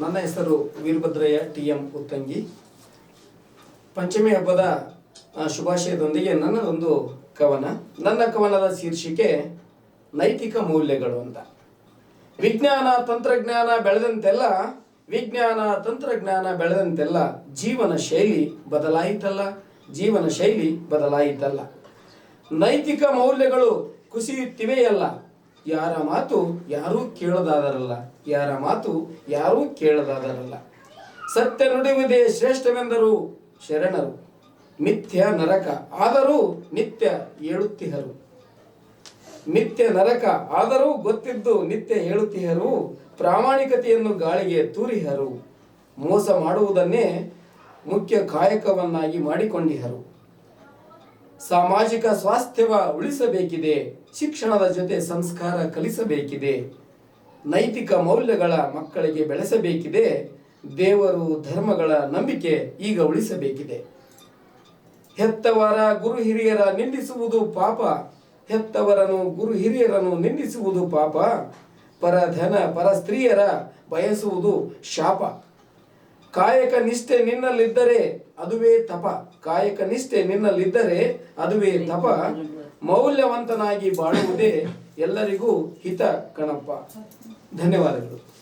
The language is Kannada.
ನನ್ನ ಹೆಸರು ವೀರಭದ್ರಯ್ಯ ಟಿ ಎಂ ಉತ್ತಂಗಿ. ಪಂಚಮಿ ಹಬ್ಬದ ಶುಭಾಶಯದೊಂದಿಗೆ ನನ್ನದೊಂದು ಕವನ. ನನ್ನ ಕವನದ ಶೀರ್ಷಿಕೆ ನೈತಿಕ ಮೌಲ್ಯಗಳು ಅಂತ. ವಿಜ್ಞಾನ, ತಂತ್ರಜ್ಞಾನ ಬೆಳೆದಂತೆಲ್ಲ, ವಿಜ್ಞಾನ, ತಂತ್ರಜ್ಞಾನ ಬೆಳೆದಂತೆಲ್ಲ ಜೀವನ ಶೈಲಿ ಬದಲಾಯಿತಲ್ಲ, ಜೀವನ ಶೈಲಿ ಬದಲಾಯಿತಲ್ಲ. ನೈತಿಕ ಮೌಲ್ಯಗಳು ಕುಸಿಯುತ್ತಿವೆಯಲ್ಲ ಯಾರ ಮಾತು ಯಾರೂ ಕೇಳದಾದರಲ್ಲ, ಯಾರ ಮಾತು ಯಾರೂ ಕೇಳದಾದರಲ್ಲ. ಸತ್ಯ ನುಡಿಯುವುದೇ ಶ್ರೇಷ್ಠವೆಂದರು ಶರಣರು, ಮಿಥ್ಯ ನರಕ ಆದರೂ ನಿತ್ಯ ಹೇಳುತ್ತಿಹರು. ನಿತ್ಯ ನರಕ ಆದರೂ ಗೊತ್ತಿದ್ದು ನಿತ್ಯ ಹೇಳುತ್ತಿಹರು, ಪ್ರಾಮಾಣಿಕತೆಯನ್ನು ಗಾಳಿಗೆ ತೂರಿಹರು. ಮೋಸ ಮಾಡುವುದನ್ನೇ ಮುಖ್ಯ ಕಾಯಕವನ್ನಾಗಿ ಮಾಡಿಕೊಂಡಿಹರು. ಸಾಮಾಜಿಕ ಸ್ವಾಸ್ಥ್ಯವ ಉಳಿಸಬೇಕಿದೆ, ಶಿಕ್ಷಣದ ಜೊತೆ ಸಂಸ್ಕಾರ ಕಲಿಸಬೇಕಿದೆ, ನೈತಿಕ ಮೌಲ್ಯಗಳ ಮಕ್ಕಳಿಗೆ ಬೆಳೆಸಬೇಕಿದೆ, ದೇವರು ಧರ್ಮಗಳ ನಂಬಿಕೆ ಈಗ ಉಳಿಸಬೇಕಿದೆ. ಹೆತ್ತವರ ಗುರು ಹಿರಿಯರ ನಿಂದಿಸುವುದು ಪಾಪ ಹೆತ್ತವರನ್ನು ಗುರು ಹಿರಿಯರನ್ನು ನಿಂದಿಸುವುದು ಪಾಪ ಪರಧನ ಪರ ಸ್ತ್ರೀಯರ ಬಯಸುವುದು ಶಾಪ. ಕಾಯಕ ನಿಷ್ಠೆ ನಿನ್ನಲ್ಲಿದ್ದರೆ ಅದುವೇ ತಪ. ಕಾಯಕ ನಿಷ್ಠೆ ನಿನ್ನಲ್ಲಿದ್ದರೆ ಅದುವೇ ತಪ. ಮೌಲ್ಯವಂತನಾಗಿ ಬಾಳುವುದೇ ಎಲ್ಲರಿಗೂ ಹಿತ ಕಣಪ್ಪ. ಧನ್ಯವಾದಗಳು.